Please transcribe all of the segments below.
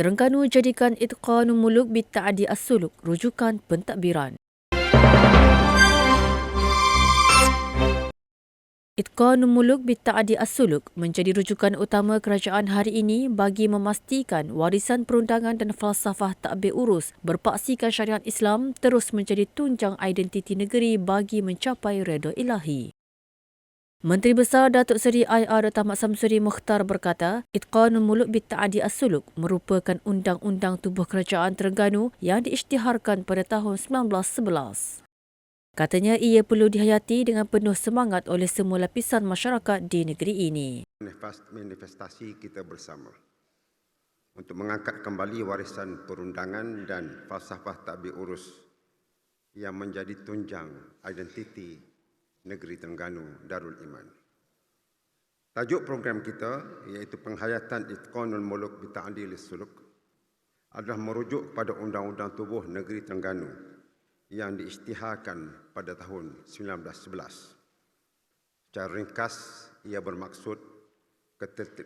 Terengganu jadikan Itqanul Muluk Bitta'adi As-Suluk rujukan pentadbiran. Itqanul Muluk Bitta'adi As-Suluk menjadi rujukan utama kerajaan hari ini bagi memastikan warisan perundangan dan falsafah takbir urus berpaksikan syariat Islam terus menjadi tunjang identiti negeri bagi mencapai redha ilahi. Menteri Besar Datuk Seri IR Dr. Mat Samsuri Mukhtar berkata, Itqanul Muluk Bitta'adi As-Suluk merupakan undang-undang tubuh kerajaan Terengganu yang diisytiharkan pada tahun 1911. Katanya ia perlu dihayati dengan penuh semangat oleh semua lapisan masyarakat di negeri ini. manifestasi kita bersama untuk mengangkat kembali warisan perundangan dan falsafah takbir urus yang menjadi tunjang identiti negeri Terengganu Darul Iman. Tajuk program kita iaitu penghayatan Itqanul Muluk Bita'adil Suluk adalah merujuk pada Undang-Undang Tubuh Negeri Terengganu yang diisytiharkan pada tahun 1911. Secara ringkas, ia bermaksud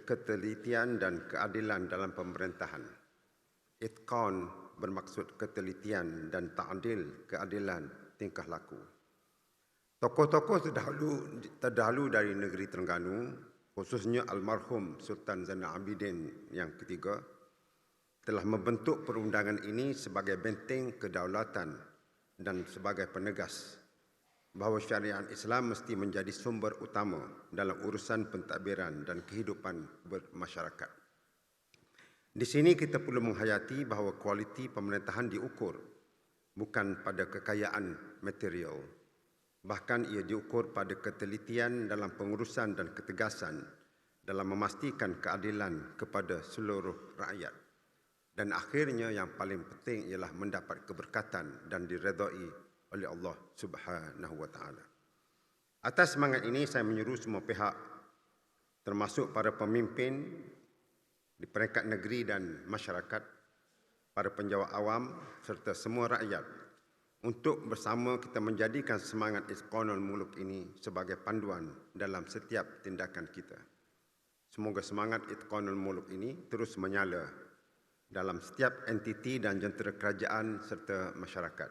ketelitian dan keadilan dalam pemerintahan. Itqan bermaksud ketelitian dan ta'adil keadilan tingkah laku. Tokoh-tokoh terdahulu, terdahulu dari negeri Terengganu, khususnya almarhum Sultan Zainal Abidin yang ketiga, telah membentuk perundangan ini sebagai benteng kedaulatan dan sebagai penegas bahawa syariat Islam mesti menjadi sumber utama dalam urusan pentadbiran dan kehidupan bermasyarakat. Di sini kita perlu menghayati bahawa kualiti pemerintahan diukur bukan pada kekayaan material Bahkan ia diukur pada ketelitian dalam pengurusan dan ketegasan dalam memastikan keadilan kepada seluruh rakyat. Dan akhirnya yang paling penting ialah mendapat keberkatan dan diredai oleh Allah Subhanahu wa taala. Atas semangat ini saya menyuruh semua pihak termasuk para pemimpin di peringkat negeri dan masyarakat, para penjawat awam serta semua rakyat untuk bersama kita menjadikan semangat Isqanul Muluk ini sebagai panduan dalam setiap tindakan kita. Semoga semangat Itqanul Muluk ini terus menyala dalam setiap entiti dan jentera kerajaan serta masyarakat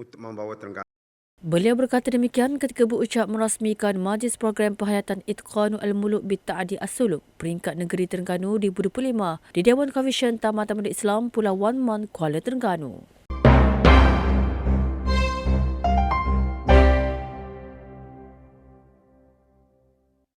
untuk membawa Terengganu Beliau berkata demikian ketika berucap merasmikan Majlis Program Penghayatan Itqanu Al-Muluk Bitta'adi As-Suluk peringkat negeri Terengganu di 2025 di Dewan Komisyen Taman Taman Islam Pulau Wan Man, Kuala Terengganu.